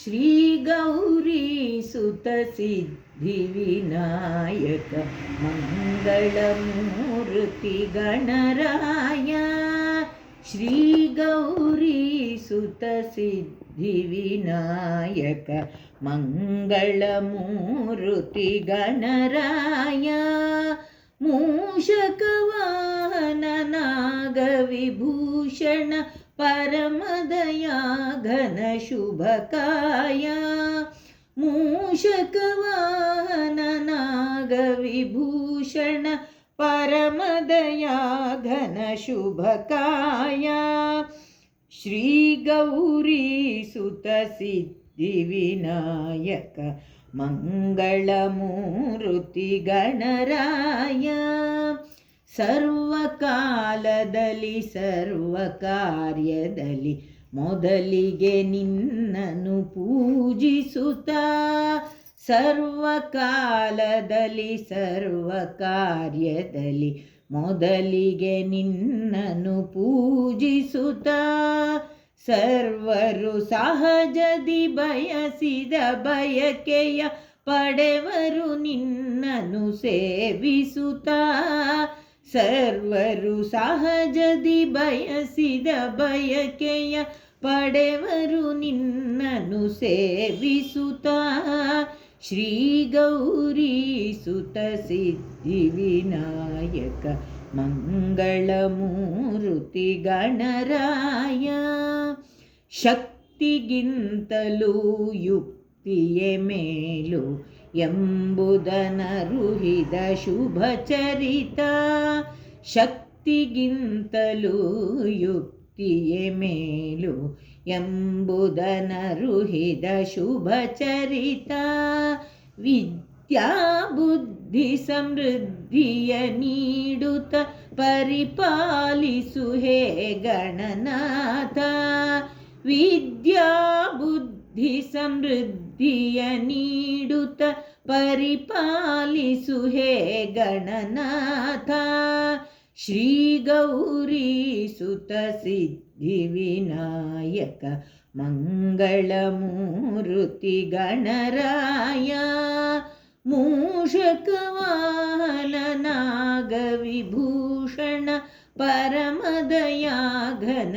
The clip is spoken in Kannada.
श्रीगौरीसुतसिद्धिविनायक मङ्गलमूर्तिगणराय श्रीगौरीसुतसिद्धिविनायक मङ्गलमूर्तिगणराय मूषकवा मूषकवाहननागविभूषण परमदया घनशुभकाय मूषकवाहननागविभूषण परमदया घनशुभकाय श्रीगौरी सुतसिद्धिविनायक मङ्गलमूर्तिगणराय ಸರ್ವಕಾಲದಲ್ಲಿ, ಸರ್ವಕಾರ್ಯದಲ್ಲಿ ಮೊದಲಿಗೆ ನಿನ್ನನು ಪೂಜಿಸುತ್ತ. ಸರ್ವಕಾಲದಲ್ಲಿ, ಸರ್ವಕಾರ್ಯದಲ್ಲಿ ಮೊದಲಿಗೆ ನಿನ್ನನು ಪೂಜಿಸುತ್ತ. ಸರ್ವರು ಸಹಜದಿ ಬಯಸಿದ ಬಯಕೆಯ ಪಡೆವರು ನಿನ್ನನು ಸೇವಿಸುತ್ತಾ. ಸರ್ವರು ಸಹಜದಿ ಬಯಸಿದ ಬಯಕೆಯ ಪಡೆವರು ನಿನ್ನನು ಸೇವಿಸುತ್ತ. ಶ್ರೀ ಗೌರಿ ಸುತ ಸಿದ್ಧಿವಿನಾಯಕ ಮಂಗಳಮೂರ್ತಿ ಗಣರಾಯ. ಶಕ್ತಿಗಿಂತಲೂ ಯುಕ್ತಿಯೇ ಮೇಲು ಎಂಬುದನರುಹಿದ ಶುಭ ಚರಿತ ಶಕ್ತಿಗಿಂತಲೂ ಯುಕ್ತಿಯೇ ಮೇಲು ಎಂಬುದನರುಹಿದ ಶುಭ ಚರಿತ ವಿದ್ಯಾ ಬುದ್ಧಿ ಸಮೃದ್ಧಿಯ ನೀಡುತ್ತ ಪರಿಪಾಲಿಸು ಹೇ ಗಣನಾಥ ವಿದ್ಯಾ ಬುದ್ಧಿ ಸಮೃದ್ಧಿಯ ನೀಡುತ್ತ ಪರಿಪಾಲಿಸು ಹೇ ಗಣನಾಥ. ಶ್ರೀ ಗೌರಿ ಸುತ ಸಿದ್ಧಿ ವಿನಾಯಕ ಮಂಗಳಮೂರುತಿ ಗಣರಾಯ. ಮೂಷಕವಾಲನಾಗವಿಭೂಷಣ ಪರಮದಯಾ ಘನ